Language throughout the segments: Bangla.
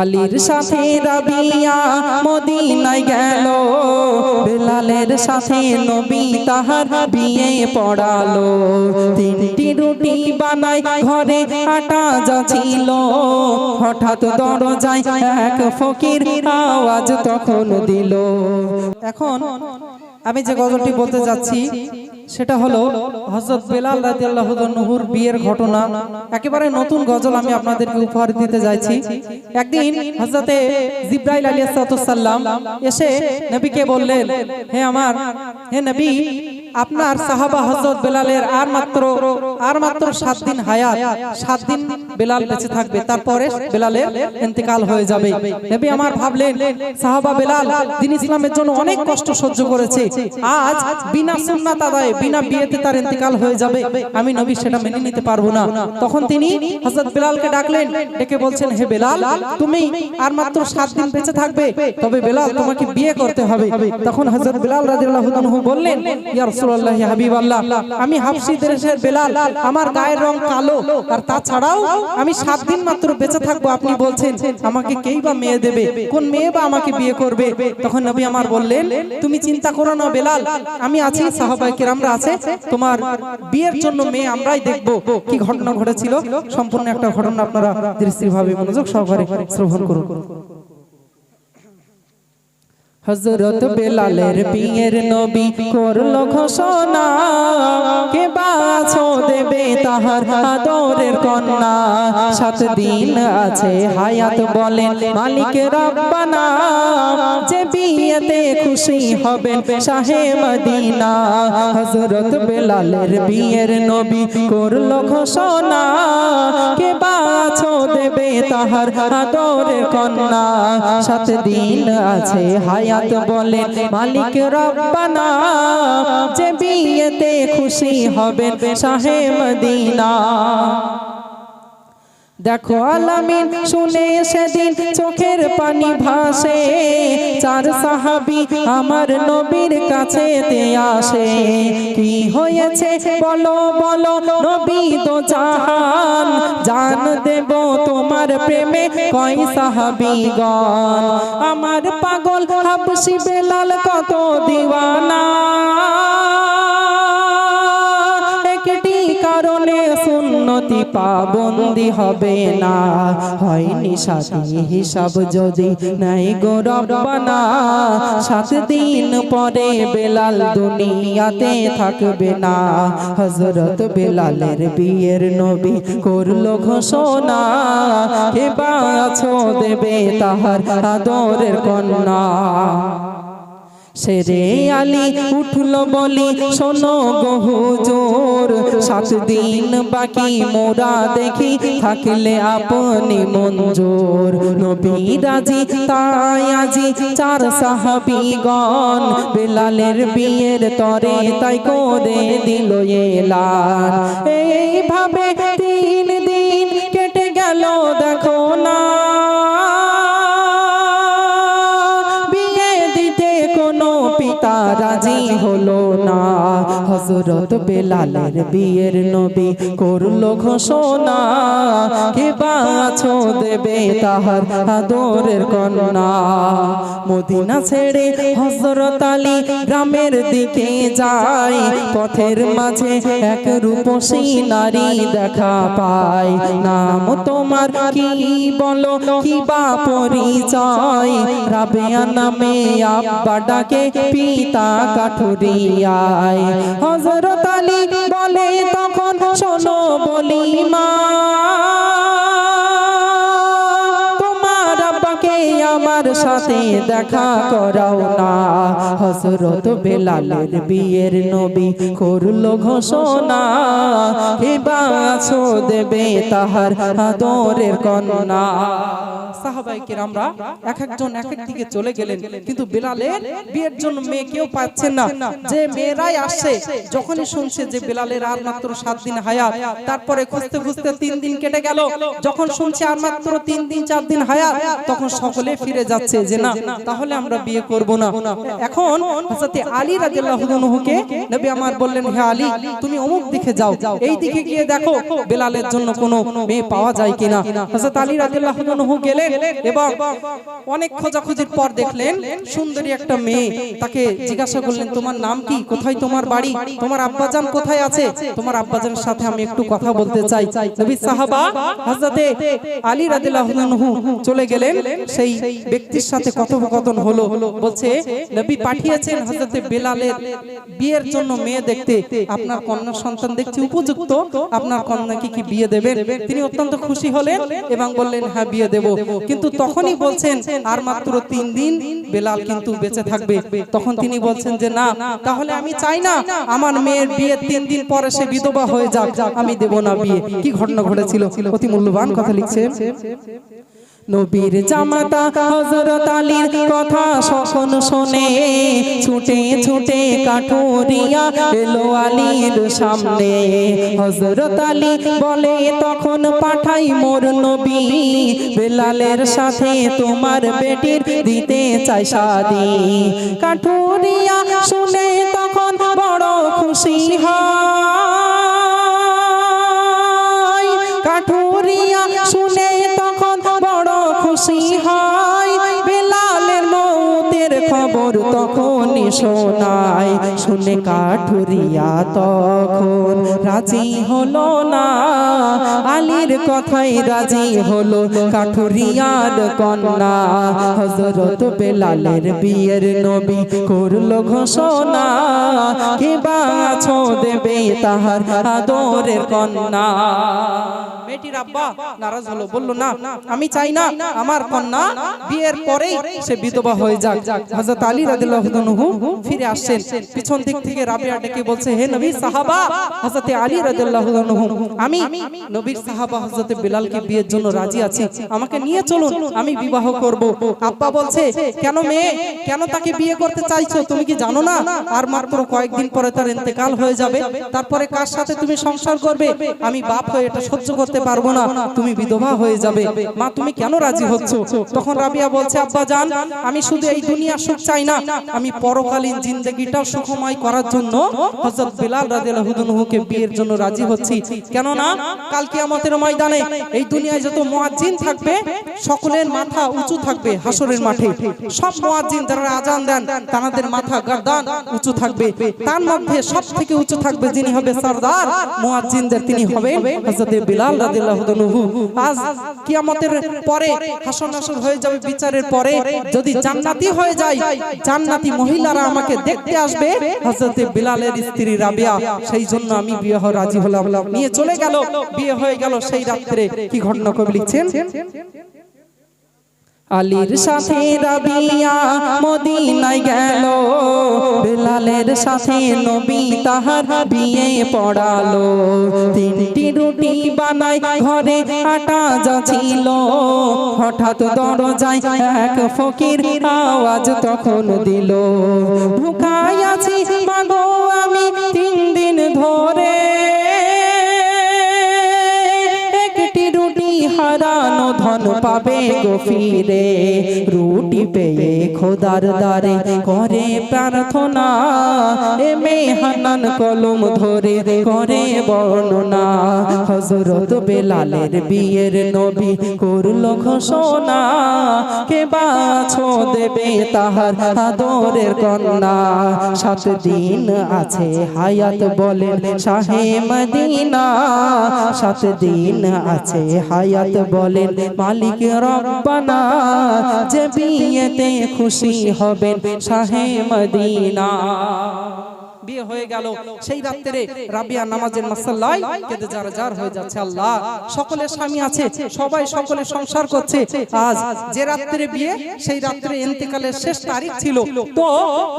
আলীর সাথে রাবিয়া মদিনায় গেল। বেলালের সাথে নবী তাহার বিয়ে পড়ালো। তিনটি রুটি বানাই ঘরে আটা যাচ্ছিল। হঠাৎ দরজায় এক ফকির আওয়াজ তখন দিল। এখন আমি যে গজলটি বলতে যাচ্ছি সেটা হলো হজরত বেলাল রাদিয়াল্লাহু নুহুর বিয়ের ঘটনা। একেবারে নতুন গজল আমি আপনাদেরকে উপহার দিতে যাচ্ছি। একদিন হজরতে জিব্রাইল আলাইহিস সালাম এসে নবীকে বললেন, হে আমার, হে নবী আপনার সাহাবা হজরত বেলালের আর মাত্র আর মাত্র সাত দিন হায়াত সাত দিন বেলাল বেঁচে থাকবে। তারপরে বেলালের ইন্তেকাল হয়ে যাবে। নবী আমার ভাবলেন সাহাবা বেলাল দিন ইসলামের জন্য অনেক কষ্ট সহ্য করেছে। আজ বিনা সুন্নাত আদায়ে বিনা বিয়েতে তার ইন্তেকাল হয়ে যাবে। আমি নবী সেটা মেনে নিতে পারব না। তখন তিনি হজরত বেলালকে ডাকলেন ডেকে বলছেন হে বেলাল তুমি আর মাত্র সাত দিন বেঁচে থাকবে তবে বেলাল তোমাকে বিয়ে করতে হবে তখন হজরত বেলাল রাদিয়াল্লাহু আনহু বললেন ইয়া আমি হাবশী দেশের বেলাল, আমার গায়ের রং কালো, আর তাছাড়াও আমি সাত দিন মাত্র বেঁচে থাকব, আপনি বলছেন, আমাকে কেই বা মেয়ে দেবে, কোন মেয়ে বা আমাকে বিয়ে করবে? তখন নবী আমার বললেন, তুমি চিন্তা করো না বেলাল, আমি আছি সাহাবাই আছে, তোমার বিয়ের জন্য মেয়ে আমরাই দেখব, কি ঘটনা ঘটেছিল? সম্পূর্ণ একটা ঘটনা আপনারা মনোযোগ সহকারে শ্রবণ করুন। হজরত বেলালের বিয়ের নবী করল ঘোষণা। কে বাছো দেবে তাহার আদরের কন্যা? সাত দিন আছে হায়াত বলেন মালিক রব্বানা। যে বিয়েতে খুশি হবেন শাহে মদিনা। হজরত বেলালের বিয়ের নবী করল ঘোষণা। কে বাছো দেবে তাহার আদরের কন্যা? সাত দিন আছে হায়াত বলেন মালিক রব্বানা যে বিয়েতে খুশি হবেন শাহে মদিনা। দেখো আলামিন, শুনে সেদিন চোখের পানি ভাসে। চার সাহাবি আমার নবীর কাছে আসে। কি হয়েছে? বলো বলো, নবী তো জাহান। জান দেব তোমার প্রেমে কয় সাহাবিগণ। আমার পাগল হাবশি বেলাল কত দিওয়ানা। সুন্নতি পাবন্দি হবে না। হয়নি সাথী হিসাব যদি নাই গো রব্বানা, সাত দিন পরে বেলাল দুনিয়াতে থাকবে না। হজরত বেলালের বিয়ের নবী করল ঘোষণা কে বাছো দেবে তাহার আদরের কন্যা। সেরে আলী উঠল বলি, শোনো গহুজোর সাত দিন বাকি মোরা দেখি থাকলে আপনি মঞ্জুর। নবী রাজি তাই আজি চার সাহাবিগণ বেলালের বিয়ের তরে তাই করে দিল এলান। এইভাবে তিন দিন কেটে গেল, দেখো না। রাজি হলো না। হজরত বেলালের বিয়ের নবী করল ঘোষণা। কে বাছো দেবে তাহার আদরের কন্যা। মদিনা ছেড়ে হজরত আলী গ্রামের দিকে যায়। পথের মাঝে এক রূপসী নারী দেখা পায়। নাম তোমার কি বলো? কি বা পরিচয়? রাবেয়া নামে আব্বা ডাকে, পিতা কাঠুরিয়ায়। হজরত আলী বলে, তখন শোনো বলি মা তোমার আব্বাকে আমার সাথে দেখা করাও না। হজরত বেলালের বিয়ের নবী করল ঘোষণা হে বাছো দেবে তাহার আদরের কন্যা। সাহাবাই এক একজন এক এক দিকে চলে গেলেন। কিন্তু বিয়ের জন্য মেয়ে কেউ পাচ্ছেন না। যে মেয়েরাই আসছে, যখনই শুনছে যে আর মাত্র সাত দিন হায়াত, তারপরে খুঁজতে খুঁজতে তিন দিন কেটে গেল। যখন শুনছে আর মাত্র তিন দিন, চার দিন হায়াত, তখন সকলে ফিরে যাচ্ছে যে না, তাহলে আমরা বিয়ে করব না। এখন আলী রাদিয়াল্লাহু নবী আমার বললেন, হে আলী, তুমি অমুক দিকে যাও। এই দিকে গিয়ে দেখো, বেলালের জন্য কোনো মেয়ে পাওয়া যায় কিনা? হযরত আলী রাদিয়াল্লাহু গেলেন এবং অনেক খোঁজাখুঁজির পর দেখলেন সুন্দরী একটা মেয়ে। তাকে জিজ্ঞাসা করলেন, তোমার নাম কি? কোথায় তোমার বাড়ি? তোমার আব্বাজান কোথায় আছে? তোমার আব্বাজানের সাথে আমি একটু কথা বলতে চাই। নবী সাহাবা হযরতে আলী রাদিয়াল্লাহু চলে গেলেন। সেই ব্যক্তির সাথে কথোপকথন হলো। বলছে, নবী পাঠিয়েছেন হযরতে বেলালের বিয়ের জন্য মেয়ে দেখতে। আপনার কন্যা সন্তান দেখছি উপযুক্ত। আপনার কন্যাকে কি বিয়ে দেবেন? তিনি অত্যন্ত খুশি হলেন এবং বললেন হ্যাঁ বিয়ে দেব। কিন্তু তখনই বলছেন আর মাত্র তিন দিন বেলাল কিন্তু বেঁচে থাকবে। তখন তিনি বলছেন যে না তাহলে আমি চাই না আমার মেয়ের বিয়ে তিন দিন পরে সে বিধবা হয়ে যাক আমি দেব না বিয়ে। কি ঘটনা ঘটেছিল? অতি মূল্যবান কথা লিখছেন। নবীর জামাতা হযরত আলীর কথা সখন শোনে ছুটে ছুটে কাঠুরিয়া এলো আলীর সামনে। হযরত আলী বলে, তখন পাঠাই মোর নবী, বেলালের সাথে তোমার বেটির দিতে চাই সাদি কাঠুরিয়া শুনে তখন বড় খুশি হয়। খবর তখনই শোনায়। শুনে কাঠুরিয়া তখন রাজি হলো না। আলীর কথাই রাজি হলো কাঠুরিয়ার কন্যা। হজরত বেলালের বিয়ের নবী করল ঘোষণা। কে বাছো দেবে তাহার আদরের কন্যা? মেয়েটির আব্বা নারাজ হলো, বলল, না, আমি চাই না আমার কন্যা বিয়ের পরেই সে বিধবা হয়ে যাক। হযরত আলী রাদিয়াল্লাহু আনহু ফিরে আসছেন। পিছন দিক থেকে রাবিয়া ডেকে বলছে, হে নবী, সাহাবা, হযরত আলী রাদিয়াল্লাহু আনহু, আমি নবীর সাহাবা হযরত বিলালকে বিয়ের জন্য রাজি আছি। আমাকে নিয়ে চলুন, আমি বিবাহ করব। আব্বা বলছে, কেন মেয়ে? কেন তাকে বিয়ে করতে চাইছো? তুমি কি জানো না? আর মাত্র কয়েকদিন পরে তার ইন্তেকাল হয়ে যাবে। তারপরে কার সাথে তুমি সংসার করবে? আমি বাপ হয়ে এটা সহ্য করতে পারব না। তুমি বিধবা হয়ে যাবে। মা, তুমি কেন রাজি হচ্ছ? তখন রাবিয়া বলছে, আব্বা, জান, আমি শুধু এই দুনিয়া সুখ চাই না। আমি পরকালীন জিন্দগিটা সুখময় করার জন্য হযরত বিলাল রাদিয়াল্লাহু আনহুকে বিয়ের জন্য রাজি হচ্ছি। কেন না কাল কিয়ামতের ময়দানে এই দুনিয়ায় যত মুয়াজ্জিন থাকবে, সকলের মাথা উঁচু থাকবে হাসরের মাঠে। সব মুয়াজ্জিন যারা আজান দেন, তাদের মাথা গর্দান উঁচু থাকবে। তার মধ্যে সব থেকে উঁচু থাকবে যিনি হবে সরদার। মুয়াজ্জিনদের তিনি হবেন হযরত বিলাল রাদিয়াল্লাহু আনহু। আজ কিয়ামতের পরে হাসর নাসর হয়ে যাবে বিচারের পরে। যদি জান্নাতি হয়ে যায় জান্নাতি মহিলারা আমাকে দেখতে আসবে। হযরত বিলালের স্ত্রী রাবিয়া, সেই জন্য আমি বিয়ে রাজি হলাম। নিয়ে চলে গেল, বিয়ে হয়ে গেল, সেই রাত্রে কি ঘটনা কবি লিখছেন? আলীর সাথে রাবিয়া মদিনায় গেল। বেলালের সাথে নবী তাহার বিয়ে পড়ালো। তিনটি রুটি বানাই ঘরে আটা যাচ্ছিল। হঠাৎ দরজায় এক ফকির আওয়াজ তখন দিল ঢুকাই আছি মাগো আমি তিন দিন ধরে। ধন পাবে গো ফিরে রুটি পেয়ে খোদার দারে করে প্রার্থনা। এমে হানান কলম ধরে করে বর্ণনা। হজরত বেলালের বিয়ের নবী করল ঘোষণা। বাছো দেবে তাহার আদরের কন্যা। সাত দিন আছে হায়াত বলেন শাহে মদিনা। সাত দিন আছে হায়াত বলেন মালিক রব্বানা। যে বিয়েতে খুশি হবেন শাহে মদিনা। হয়ে গেল। সেই রাত্রে রাবিয়া নামাজের মাসাল্লায় কেঁদে যার যার হয়ে যাচ্ছে আল্লাহ। সকলের স্বামী আছে সবাই সকলে সংসার করছে। আজ যে রাত্রে বিয়ে সেই রাত্রে ইন্তেকালের শেষ তারিখ ছিল। তো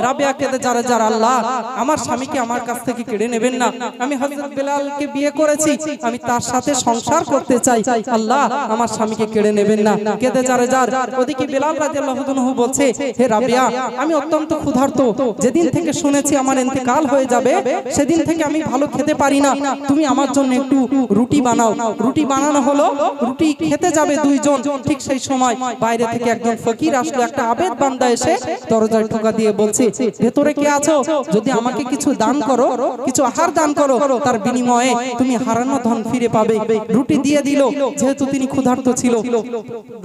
রাবিয়া কেঁদে যার যার আল্লাহ আমার স্বামীকে আমার কাছ থেকে কেড়ে নেবেন না। আমি হযরত বেলালকে বিয়ে করেছি আমি তার সাথে সংসার করতে চাই। আল্লাহ আমার স্বামীকে কেড়ে নেবেন না। কেঁদে যারে যার ওদিকে বেলাল রাদিয়াল্লাহু আনহু বলছে হে রাবিয়া আমি অত্যন্ত ক্ষুধার্ত যেদিন থেকে শুনেছি আমার ইন্তেকাল হয়ে যাবে, সেদিন থেকে আমি ভালো খেতে পারি না। তুমি আমার জন্য একটু রুটি বানাও। রুটি বানানো হলো, রুটি খেতে যাবে দুইজন ঠিক সেই সময়। বাইরে থেকে একজন ফকির আসলো, একটা আবেদ বান্দা এসে দরজায় ঠোকা দিয়ে বলছে, ভেতরে কে আছো? যদি আমাকে কিছু দান করো, কিছু আহার দান করো, তার বিনিময়ে তুমি হারানো ধন ফিরে পাবে। রুটি দিয়ে দিল, যেহেতু তিনি ক্ষুধার্ত ছিল।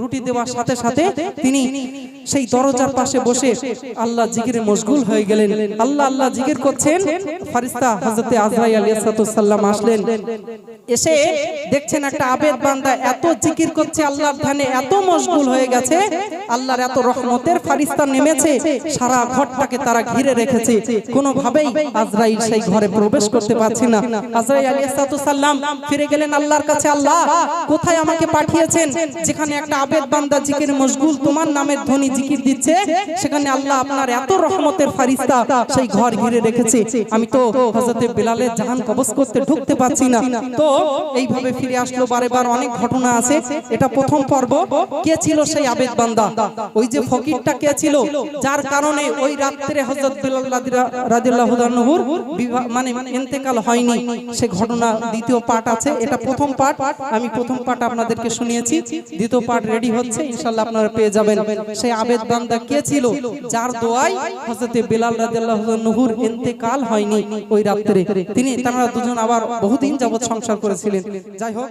রুটি দেওয়ার সাথে সাথে তিনি সেই দরজার পাশে বসে আল্লাহ জিকিরে মশগুল হয়ে গেলেন। আল্লাহ আল্লাহ জিকির করছেন। ফারিস্তা হযরতে আজরাইল আলাইহিস সালাম আসলেন। এসে দেখছেন একটা আবেদ বান্দা এত জিকির করছে আল্লাহর ধ্যানে এত মশগুল হয়ে গেছে। আল্লাহর এত রহমতের ফারিস্তা নেমেছে। সারা ঘরটাকে তারা ঘিরে রেখেছে। কোনোভাবেই আজরাইল সেই ঘরে প্রবেশ করতে পারছে না। আজরাইল আলাইহিস সালাম ফিরে গেলেন আল্লাহর কাছে আল্লাহ কোথায় আমাকে পাঠিয়েছেন যেখানে একটা আবেদ বান্দা জিকির মশগুল তোমার নামের ধ্বনি জিকির দিচ্ছে, সেখানে আল্লাহ আপনার এত রহমতের ফারিস্তা সেই ঘর ঘিরে রেখেছে। আমি তো হযরতে বিলালের জাহান কবজ করতে ঢুকতে পারছি না। তো এইভাবে ফিরে আসলো বারে বার অনেক ঘটনা আছে। এটা প্রথম পর্ব। কে ছিল সেই আবেদ বান্দা? ওই যে ফকিরটা কে ছিল? যার কারণে ওই রাত্রে আনহুর বিবাহ- মানে ইন্তেকাল হয়নি। সে ঘটনা দ্বিতীয় পার্ট আছে। এটা প্রথম পার্ট আমি প্রথম পার্ট আপনাদেরকে শুনিয়েছি। দ্বিতীয় পার্ট রেডি হচ্ছে। ইনশাআল্লাহ আপনারা পেয়ে যাবেন। সেই আবেদ বান্দা কে ছিল যার দোয়ায় হযরতে বিলাল রাদিয়াল্লাহু নুহুর ইন্তেকাল হয়নি ওই রাত্রে। তিনি তারা দুজন আবার বহুদিন যাবত সংসার করেছিলেন। যাই হোক